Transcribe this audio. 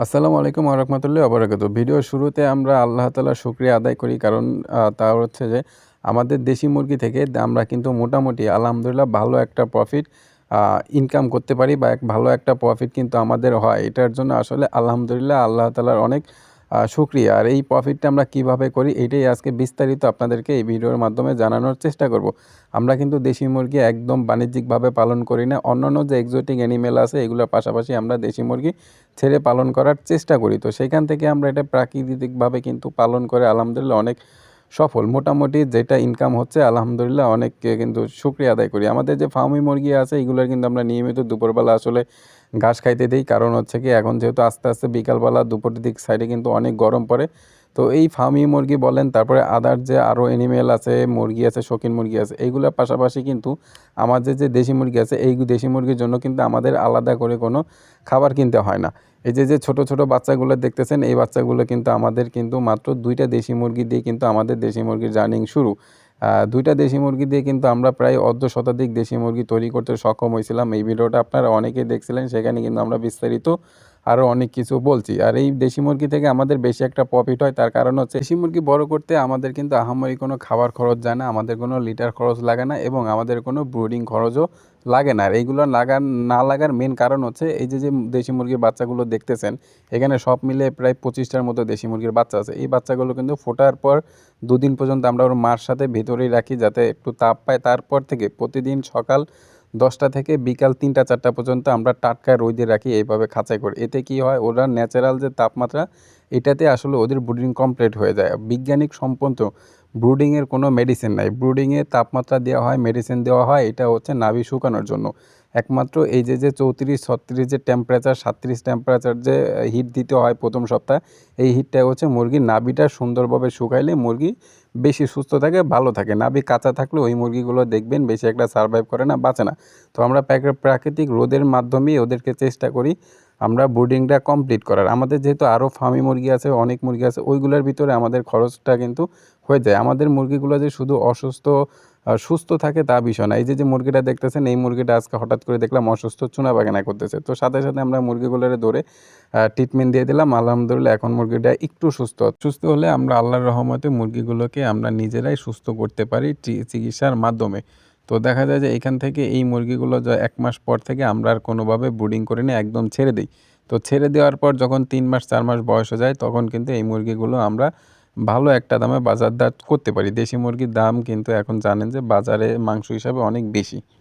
আসসালামু আলাইকুম আরহামতুল্লাহ আবরাকাত ভিডিও শুরুতে আমরা আল্লাহ তালার শুক্রিয়া আদায় করি কারণ তা হচ্ছে যে আমাদের দেশি মুরগি থেকে আমরা কিন্তু মোটামুটি আলহামদুলিল্লাহ ভালো একটা প্রফিট ইনকাম করতে পারি বা এক ভালো একটা প্রফিট কিন্তু আমাদের হয়। এটার জন্য আসলে আলহামদুলিল্লাহ আল্লাহ তালার অনেক আহ, শুক্রিয়া। আর এই প্রফিটটা আমরা কীভাবে করি এটাই আজকে বিস্তারিত আপনাদেরকে এই ভিডিওর মাধ্যমে জানানোর চেষ্টা করব। আমরা কিন্তু দেশি মুরগি একদম বাণিজ্যিকভাবে পালন করি না। অন্যান্য যে এক্সোটিক অ্যানিমেল আছে এগুলোর পাশাপাশি আমরা দেশি মুরগি ছেড়ে পালন করার চেষ্টা করি। তো সেখান থেকে আমরা এটা প্রাকৃতিকভাবে কিন্তু পালন করে আলহামদুলিল্লাহ অনেক সফল। মোটামুটি যেটা ইনকাম হচ্ছে, আলহামদুলিল্লাহ অনেককে কিন্তু শুক্রিয়া আদায় করি। আমাদের যে ফার্মি মুরগি আছে, এগুলোর কিন্তু আমরা নিয়মিত দুপুরবেলা আসলে ঘাস খাইতে দিই। কারণ হচ্ছে কি, এখন যেহেতু আস্তে আস্তে বিকালবেলা দুপুরের দিক সাইডে কিন্তু অনেক গরম পড়ে। তো এই ফার্মি মুরগি বলেন, তারপরে আদার যে আরও অ্যানিমেল আছে, মুরগি আছে, শৌখিন মুরগি আছে এইগুলোর পাশাপাশি কিন্তু আমাদের যে দেশি মুরগি আছে, এই দেশি মুরগির জন্য কিন্তু আমাদের আলাদা করে কোনো খাবার কিনতে হয় না। এই যে যে ছোট ছোট বাচ্চাগুলো দেখতেছেন, এই বাচ্চাগুলো কিন্তু আমাদের কিন্তু মাত্র দুইটা দেশি মুরগি দিয়ে কিন্তু আমাদের দেশি মুরগির জার্নিং শুরু। দুইটা দেশি মুরগি দিয়ে কিন্তু আমরা প্রায় অর্ধ শতাধিক দেশি মুরগি তৈরি করতে সক্ষম হয়েছিলাম। এই ভিডিওটা আপনারা অনেকেই দেখছিলেন, সেখানে কিন্তু আমরা বিস্তারিত আরও অনেক কিছু বলছি। আর এই দেশি মুরগি থেকে আমাদের বেশি একটা প্রফিট হয়, তার কারণ হচ্ছে দেশি মুরগি বড় করতে আমাদের কিন্তু আহামরি কোনো খাবার খরচ যায় না, আমাদের কোনো লিটার খরচ লাগে না এবং আমাদের কোনো ব্রুডিং খরচও লাগে না। আর এইগুলো লাগার, না লাগার মেন কারণ হচ্ছে এই যে যে দেশি মুরগির বাচ্চাগুলো দেখতেছেন, এখানে সব মিলে প্রায় পঁচিশটার মতো দেশি মুরগির বাচ্চা আছে। এই বাচ্চাগুলো কিন্তু ফোটার পর দুদিন পর্যন্ত আমরা ওর মার সাথে ভেতরেই রাখি যাতে একটু তাপ পায়। তারপর থেকে প্রতিদিন সকাল দশটা থেকে বিকাল তিনটা, চারটা পর্যন্ত আমরা টাটকা রোদে রাখি, এইভাবে খাঁচাই করে। এতে কি হয়, ওরা ন্যাচারাল যে তাপমাত্রা এটাতে আসলে ওদের ব্রুডিং কমপ্লিট হয়ে যায়। বৈজ্ঞানিক সম্পন্ন ব্রুডিংয়ের কোনো মেডিসিন নাই। ব্রুডিংয়ে তাপমাত্রা দেওয়া হয় মেডিসিন দেওয়া হয়, এটা হচ্ছে নাভি শুকানোর জন্য। একমাত্র এই যে যে চৌত্রিশ, ছত্রিশ যে টেম্পারেচার সাতত্রিশ টেম্পারেচার যে হিট দিতে হয় প্রথম সপ্তাহে, এই হিটটা হচ্ছে মুরগির নাভিটা সুন্দরভাবে শুকাইলে মুরগি বেশি সুস্থ থাকে, ভালো থাকে। নাভি কাঁচা থাকলে ওই মুরগিগুলো দেখবেন বেশি একটা সারভাইভ করে না, বাঁচে না। তো আমরা প্রাক- প্রাকৃতিক রোদের মাধ্যমেই ওদেরকে চেষ্টা করি আমরা ব্রুডিংটা কমপ্লিট করার। আমাদের যেহেতু আরও ফার্মি মুরগি আছে, অনেক মুরগি আছে, ওইগুলোর ভিতরে আমাদের খরচটা কিন্তু হয়ে যায়। আমাদের মুরগিগুলো যে শুধু অসুস্থ সুস্থ থাকে তা বিষয় না। এই যে যে মুরগিটা দেখতেছেন, এই মুরগিটা আজকে হঠাৎ করে দেখলাম অসুস্থ চুনা বাগানা করতেছে। তো সাথে সাথে আমরা মুরগিগুলোরে ধরে ট্রিটমেন্ট দিয়ে দিলাম। আলহামদুলিল্লাহ, এখন মুরগিটা একটু সুস্থ। সুস্থ হলে আমরা আল্লাহর রহমতে মুরগিগুলোকে আমরা নিজেরাই সুস্থ করতে পারি চিকিৎসার মাধ্যমে। তো দেখা যায় যে এখান থেকে এই মুরগিগুলো এক মাস পর থেকে আমরা আর কোনোভাবে ব্রুডিং করে নিয়ে একদম ছেড়ে দিই। তো ছেড়ে দেওয়ার পর যখন তিন মাস, চার মাস বয়স হয়ে যায়, তখন কিন্তু এই মুরগিগুলো আমরা ভালো একটা দামে বাজারদার করতে পারি। দেশি মুরগির দাম কিন্তু এখন জানেন যে বাজারে মাংস হিসাবে অনেক বেশি।